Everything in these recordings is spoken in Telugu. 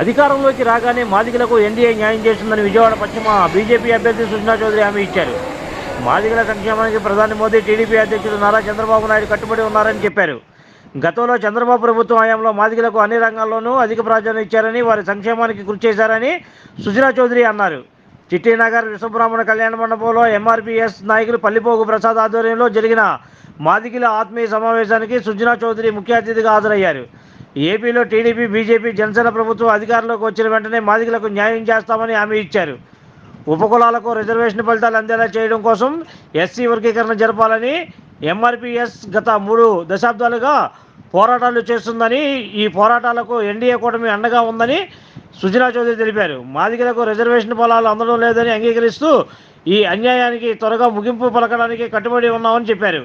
అధికారంలోకి రాగానే మాదిగలకు ఎన్డీఏ న్యాయం చేస్తుందని విజయవాడ పశ్చిమ బీజేపీ అభ్యర్థి సుజనా చౌదరి హామీ ఇచ్చారు. మాదిగల సంక్షేమానికి ప్రధాని మోదీ టీడీపీ అధ్యక్షుడు నారా చంద్రబాబు నాయుడు కట్టుబడి ఉన్నారని చెప్పారు. గతంలో చంద్రబాబు ప్రభుత్వం హయాంలో మాదిగలకు అన్ని రంగాల్లోనూ అధిక ప్రాధాన్యత ఇచ్చారని వారి సంక్షేమానికి కృషి చేశారని సుజనా చౌదరి అన్నారు. చిట్టినగర్ విశ్వబ్రాహ్మణ కళ్యాణ మండపంలో ఎంఆర్పీఎస్ నాయకులు పల్లిపోగు ప్రసాద్ ఆధ్వర్యంలో జరిగిన మాదిగిల ఆత్మీయ సమావేశానికి సుజనా చౌదరి ముఖ్య అతిథిగా హాజరయ్యారు. ఏపీలో టీడీపీ బీజేపీ జనసేన ప్రభుత్వం అధికారంలోకి వచ్చిన వెంటనే మాదిగలకు న్యాయం చేస్తామని హామీ ఇచ్చారు. ఉపకులాలకు రిజర్వేషన్ ఫలితాలు అందేలా చేయడం కోసం ఎస్సీ వర్గీకరణ జరపాలని ఎంఆర్పిఎస్ గత మూడు దశాబ్దాలుగా పోరాటాలు చేస్తుందని ఈ పోరాటాలకు ఎన్డీఏ కూటమి అండగా ఉందని సుజనా చౌదరి తెలిపారు. మాదిగలకు రిజర్వేషన్ ఫలాలు అందడం లేదని అంగీకరిస్తూ ఈ అన్యాయానికి త్వరగా ముగింపు పలకడానికి కట్టుబడి ఉన్నామని చెప్పారు.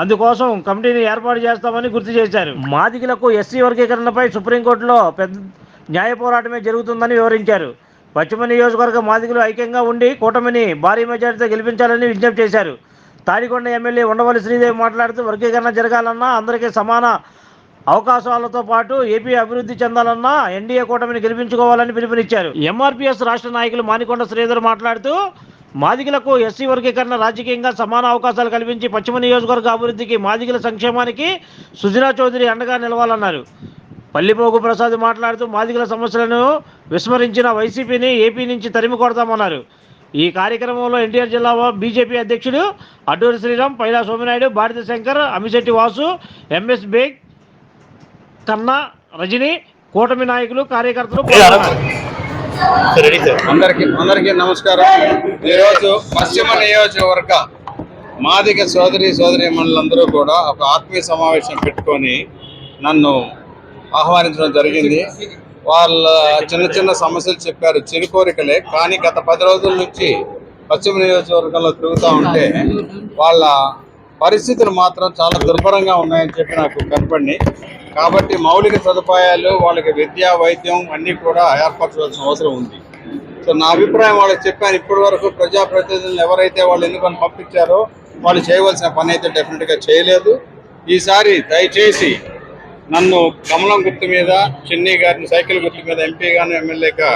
అందుకోసం కమిటీని ఏర్పాటు చేస్తామని గుర్తు చేశారు. మాదిగలకు ఎస్సీ వర్గీకరణపై సుప్రీంకోర్టులో పెద్ద న్యాయ పోరాటమే జరుగుతుందని వివరించారు. పశ్చిమ నియోజకవర్గ మాదిగలు ఐక్యంగా ఉండి కూటమిని భారీ మెజార్టీతో గెలిపించాలని విజ్ఞప్తి చేశారు. తాడికొండ ఎమ్మెల్యే ఉండవల్లి శ్రీదేవి మాట్లాడుతూ వర్గీకరణ జరగాలన్నా అందరికీ సమాన అవకాశాలతో పాటు ఏపీ అభివృద్ధి చెందాలన్నా ఎన్డీఏ కూటమిని గెలిపించుకోవాలని పిలుపునిచ్చారు. ఎంఆర్పీఎస్ రాష్ట్ర నాయకులు మానికొండ శ్రీధర్ మాట్లాడుతూ మాదిగలకు ఎస్సీ వర్గీకరణ రాజకీయంగా సమాన అవకాశాలు కల్పించి పశ్చిమ నియోజకవర్గ అభివృద్ధికి మాదిగల సంక్షేమానికి సుజనా చౌదరి అండగా నిలవాలన్నారు. పల్లిపోగు ప్రసాద్ మాట్లాడుతూ మాదిగల సమస్యలను విస్మరించిన వైసీపీని ఏపీ నుంచి తరిమి కొడతామన్నారు. ఈ కార్యక్రమంలో ఎన్టీఆర్ జిల్లా బీజేపీ అధ్యక్షుడు అడ్డూరి శ్రీరామ్ పైలా సోమినాయుడు భారతి శంకర్ అమిశెట్టి వాసు ఎంఎస్ బేగ్ కన్నా రజని కూటమి నాయకులు కార్యకర్తలు పాల్గొన్నారు అందరికి అందరికీ నమస్కారం. ఈరోజు పశ్చిమ నియోజకవర్గ మాదిగ సోదరి సోదరి మండలందరూ కూడా ఒక ఆత్మీయ సమావేశం పెట్టుకొని నన్ను ఆహ్వానించడం జరిగింది. వాళ్ళ చిన్న చిన్న సమస్యలు చెప్పారు చిరు కోరికలే కానీ గత పది రోజుల నుంచి పశ్చిమ నియోజకవర్గంలో తిరుగుతూ ఉంటే వాళ్ళ పరిస్థితులు మాత్రం చాలా దుర్భరంగా ఉన్నాయని చెప్పి నాకు కనపడి కాబట్టి మౌలిక సదుపాయాలు వాళ్ళకి విద్య వైద్యం అన్నీ కూడా ఏర్పరచవలసిన అవసరం ఉంది. సో నా అభిప్రాయం వాళ్ళకి చెప్పాను ఇప్పటి వరకు ప్రజాప్రతినిధులను ఎవరైతే వాళ్ళు ఎన్నుకొని పంపించారో వాళ్ళు చేయవలసిన పని అయితే డెఫినెట్గా చేయలేదు. ఈసారి దయచేసి నన్ను కమలం గుర్తు మీద చిన్ని గారిని సైకిల్ గుర్తు మీద ఎంపీగాను ఎమ్మెల్యేగా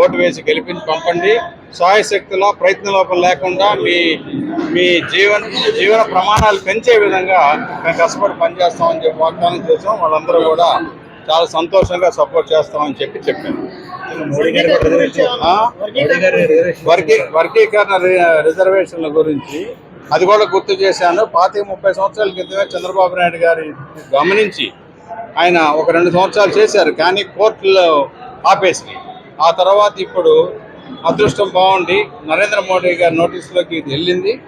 ఓటు వేసి గెలిపించి పంపండి. సాయశక్తుల ప్రయత్న లోపం లేకుండా మీ మీ జీవన జీవన ప్రమాణాలు పెంచే విధంగా మేము కష్టపడి పనిచేస్తామని చెప్పి వాగ్దానం చేసాం వాళ్ళందరూ కూడా చాలా సంతోషంగా సపోర్ట్ చేస్తామని చెప్పి చెప్పాను? వర్గీ వర్గీకరణ రి- రిజర్వేషన్ల గురించి అది కూడా గుర్తు చేశాను. పాతిక ముప్పై సంవత్సరాల క్రితమే చంద్రబాబు నాయుడు గారి గమనించి ఆయన ఒక రెండు సంవత్సరాలు చేశారు. కానీ కోర్టులో ఆపేసి. ఆ తర్వాత ఇప్పుడు అదృష్టం బాగుండి నరేంద్ర మోడీ గారి నోటీసులోకి ఇది వెళ్ళింది.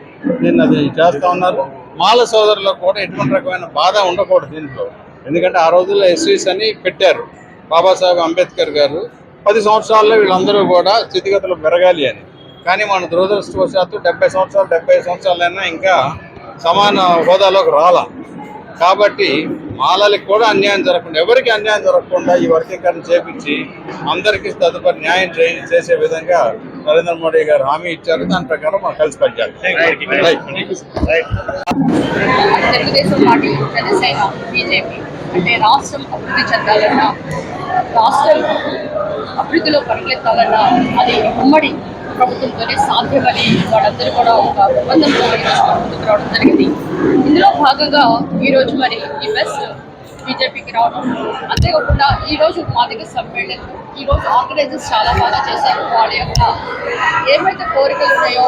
దీన్ని అది చేస్తా ఉన్నారు. మాల సోదరులకు కూడా ఎటువంటి రకమైన బాధ ఉండకూడదు దీంట్లో. ఎందుకంటే ఆ రోజుల్లో ఎస్వీస్ అని పెట్టారు. బాబాసాహెబ్ అంబేద్కర్ గారు. పది సంవత్సరాల్లో వీళ్ళందరూ కూడా స్థితిగతులు పెరగాలి అని. కానీ మన దురదృష్టవశాత్తు డెబ్బై సంవత్సరాలు డెబ్బై సంవత్సరాలైనా ఇంకా సమాన హోదాలోకి రాలా. కాబట్టి మాలలకు కూడా అన్యాయం జరగకుండా ఎవరికి అన్యాయం జరగకుండా ఈ వర్గీకరణ చేపించి అందరికీ తదుపరి న్యాయం చేసే విధంగా నరేంద్ర మోడీ గారు హామీ ఇచ్చారు. దాని ప్రకారం మనం కలిసి పనిచేయాలి. Right. Telugu Desam party Janasena BJP. అంటే రాష్ట్రం అభివృద్ధి చెందాలన్నా రాష్ట్రం అభివృద్ధిలో పరిగెత్తాలన్నా అది ఉమ్మడి ప్రభుత్వంతోనే సాధ్యమని వాళ్ళందరూ కూడా ఒక ఒప్పందంతో ముందుకు రావడం జరిగింది. ఇందులో భాగంగా ఈరోజు మరి ఈ బెస్ట్ బీజేపీకి రావడం. అంతేకాకుండా ఈ రోజు దగ్గర సమ్మేళనం. ఈ రోజు ఆర్గనైజర్స్ చాలా బాగా చేశారు వాళ్ళ యొక్క ఏమైతే కోరికలు ఉన్నాయో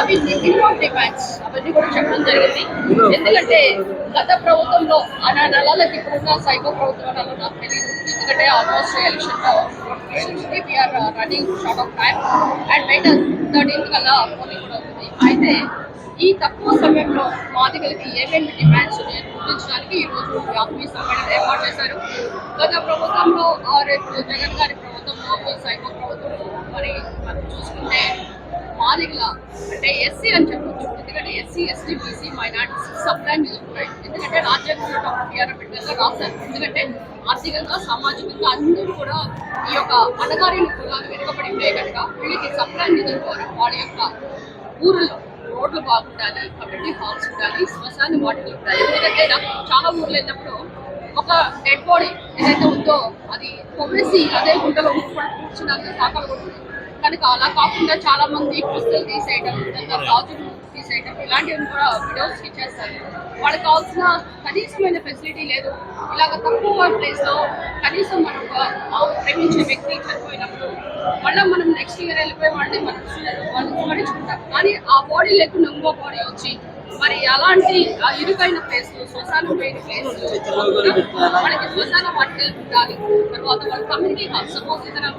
అవి మినిమం డిమాండ్స్ అవన్నీ కూడా చెప్పడం జరిగింది. ఎందుకంటే గత ప్రభుత్వంలో ఆ నా నెలలకి ఇప్పుడున్న సైకో ప్రభుత్వం నాకు తెలియదు ఎందుకంటే ఆల్మోస్ట్ ఎలక్షన్లో we are running short of time and బయట థర్టీన్త్ కల్లా పోలింగ్ కూడా అవుతుంది అయితే ఈ తక్కువ సమయంలో మాదిగలకి ఏమేమి డిమాండ్స్ ఉన్నాయో గుర్తించడానికి ఈ రోజు ఈ సమ్మేళనం ఏర్పాటు చేశారు. గత ప్రభుత్వంలో ఆర్ జగన్ గారి ప్రభుత్వంలో ఈ సైకో ప్రభుత్వం మరి మనం చూసుకుంటే మాదిగల అంటే ఎస్సీ అని చెప్పొచ్చు. ఎందుకంటే ఎస్సీ ఎస్టీ బీసీ మైనార్టీస్ సప్లైన్ ఎందుకంటే రాజ్యాంగంలో డాక్టర్ బిఆర్ అంబేద్కర్ గారు రాశారు. ఎందుకంటే ఆర్థికంగా సామాజికంగా అందరూ కూడా ఈ యొక్క అణగారిన కులాలు వెనుకబడి ఉండే కనుక వీళ్ళకి సప్లై నిధుల ద్వారా వాళ్ళ యొక్క ఊర్లో రోడ్లు బాగుండాలి కమ్యూనిటీ హాల్స్ ఉండాలి శ్మశాన వాటికి ఉండాలి. ఎందుకంటే చాలా ఊర్లు వెళ్ళినప్పుడు ఒక డెడ్ బాడీ ఏదైతే ఉందో అది కొమ్మేసి అదే గుంటలో కూర్చున్నంత సాకలు కొడుతుంది కనుక అలా కాకుండా చాలా మంది పుస్తలు తీసేయడం గాజులు తీసేయడం ఇలాంటివి కూడా విడోస్ ఇచ్చేస్తారు వాళ్ళకి కావాల్సిన కనీసమైన ఫెసిలిటీ లేదు. ఇలాగ తక్కువ ప్లేస్లో కనీసం మనం ప్రేమించే వ్యక్తి చనిపోయినప్పుడు మళ్ళీ మనం నెక్స్ట్ ఇయర్ వెళ్ళిపోయి వాళ్ళని మనం వాళ్ళు స్మరించుకుంటాం కానీ ఆ బాడీ లేకుండా ఇంకో బాడీ వచ్చి మరి అలాంటి ఆ ఇరుకైన ప్లేస్ శ్మశానం లేని ప్లేస్ వాళ్ళకి శ్మశాన వాటికలు ఉండాలి. తర్వాత వాళ్ళ కమ్యూనిటీ హాల్ సపోజ్ ఏదైనా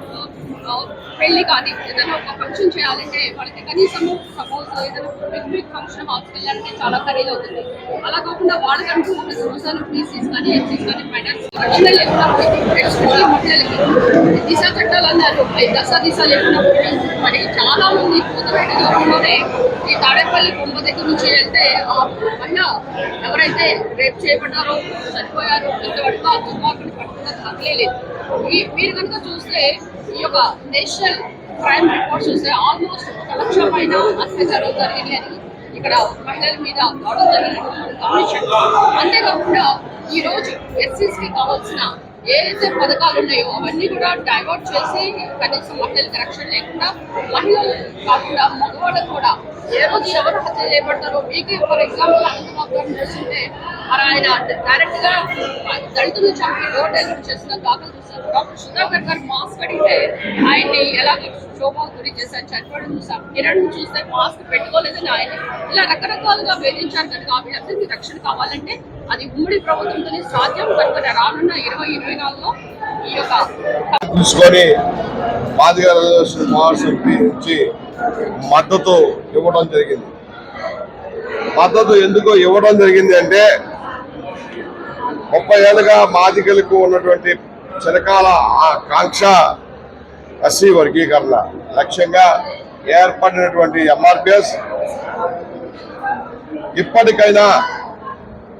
పెళ్ళి కానీ ఏదైనా ఒక ఫంక్షన్ చేయాలంటే వాళ్ళకి కనీసం సపోజ్ ఏదైనా బిగ్ బిగ్ ఫంక్షన్ హాల్స్కి వెళ్ళాలంటే చాలా ఖరీదు అవుతుంది. అలా కాకుండా వాళ్ళకంటూ ఒక శ్మశానం పీసీస్ కానీ ఎస్సీస్ కానీ లేకుండా దిశ చట్టాలు అన్నారు. దశ దిశ లేకుండా మరి చాలా మంది కూతురైన దూరంలోనే ఈ తాడేపల్లి బొమ్మ దగ్గర నుంచి వెళ్తే ఆ మహిళ ఎవరైతే రేపు చేయబడ్డారో చనిపోయారో ఇంతవరకు ఆ దుర్మార్గుని పట్టుకున్న తగ్గలేదు లేదు. మీరు కనుక చూస్తే ఈ యొక్క నేషనల్ క్రైమ్ రిపోర్ట్ చూస్తే ఆల్మోస్ట్ ఒక లక్ష పైన అత్యాచారాలు జరిగింది అని ఇక్కడ మహిళల మీద గౌరవం జరిగినట్టు అంతేకాకుండా ఈ రోజు కి కావాల్సిన ఏదైతే పథకాలు ఉన్నాయో అవన్నీ కూడా డైవర్ట్ చేసి కనీసం మహిళలకు రక్షణ లేకుండా మహిళలు కాకుండా మగవాళ్ళు కూడా ఏ రోజు ఎవరు హత్య చేయబడతారో మీకు ఫర్ ఎగ్జాంపుల్ అనంతబాబు చూస్తుంటే మరి ఆయన డైరెక్ట్గా దళితులు చంపి డోర్ డెలివరీ చేసిన దాఖలు చూసాం. డాక్టర్ సుధాకర్ గారు మాస్క్ అడిగితే ఆయన్ని ఎలా శోభాకు గురి చేశారు? చనిపోవడం చూసాం. కిరణ్ చూస్తే మాస్క్ పెట్టుకోలేదని ఆయన ఇలా రకరకాలుగా వేధించారు కనుక ఆ రక్షణ కావాలంటే అది ఉమ్మడి ప్రభుత్వంతోనే సాధ్యం. కనుక రానున్న ఇరవై ఇరవై నాలుగులో ఈ యొక్క తీసుకొని నుంచి మద్దతు ఇవ్వడం జరిగింది. మద్దతు ఎందుకు ఇవ్వడం జరిగింది అంటే ముప్పై ఏళ్ళుగా మాదిగలకు ఉన్నటువంటి చిరకాల ఆకాంక్ష ఎస్సీ వర్గీకరణ లక్ష్యంగా ఏర్పడినటువంటి ఎంఆర్పిఎస్ ఇప్పటికైనా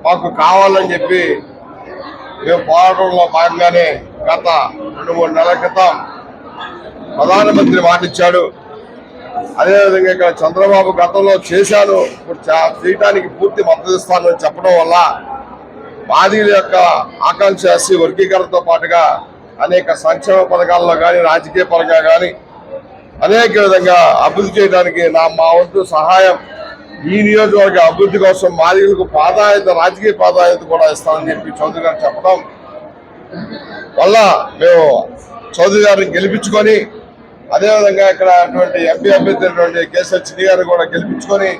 మాకు కావాలని చెప్పి మేము పోరాటంలో భాగంగానే గత రెండు మూడు నెలల క్రితం ప్రధానమంత్రి మాటిచ్చాడు అదేవిధంగా ఇక్కడ చంద్రబాబు గతంలో చేశాను. ఇప్పుడు చా- చేయడానికి పూర్తి మద్దతు ఇస్తానని చెప్పడం వల్ల మాదిగల యొక్క ఆకాంక్ష వర్గీకరణతో పాటుగా అనేక సంక్షేమ పథకాల్లో కానీ రాజకీయ పరంగా కానీ అనేక విధంగా అభివృద్ధి చేయడానికి నా మా వంతు సహాయం ఈ నియోజకవర్గ అభివృద్ధి కోసం మాదిగలకు ప్రాధాన్యత రాజకీయ ప్రాధాన్యత కూడా ఇస్తామని చెప్పి చౌదరి గారు చెప్పడం వల్ల మేము చౌదరి గారిని గెలిపించుకొని అదేవిధంగా ఇక్కడ అటువంటి ఎంపీ అభ్యర్థి అయినటువంటి కేసీఆర్ చిన్ని గారిని కూడా గెలిపించుకొని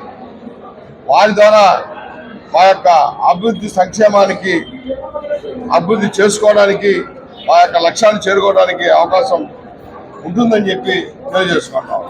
వారి ద్వారా మా యొక్క అభివృద్ధి సంక్షేమానికి అభివృద్ధి చేసుకోవడానికి మా యొక్క లక్ష్యాన్ని చేరుకోవడానికి అవకాశం ఉంటుందని చెప్పి తెలియజేసుకుంటాం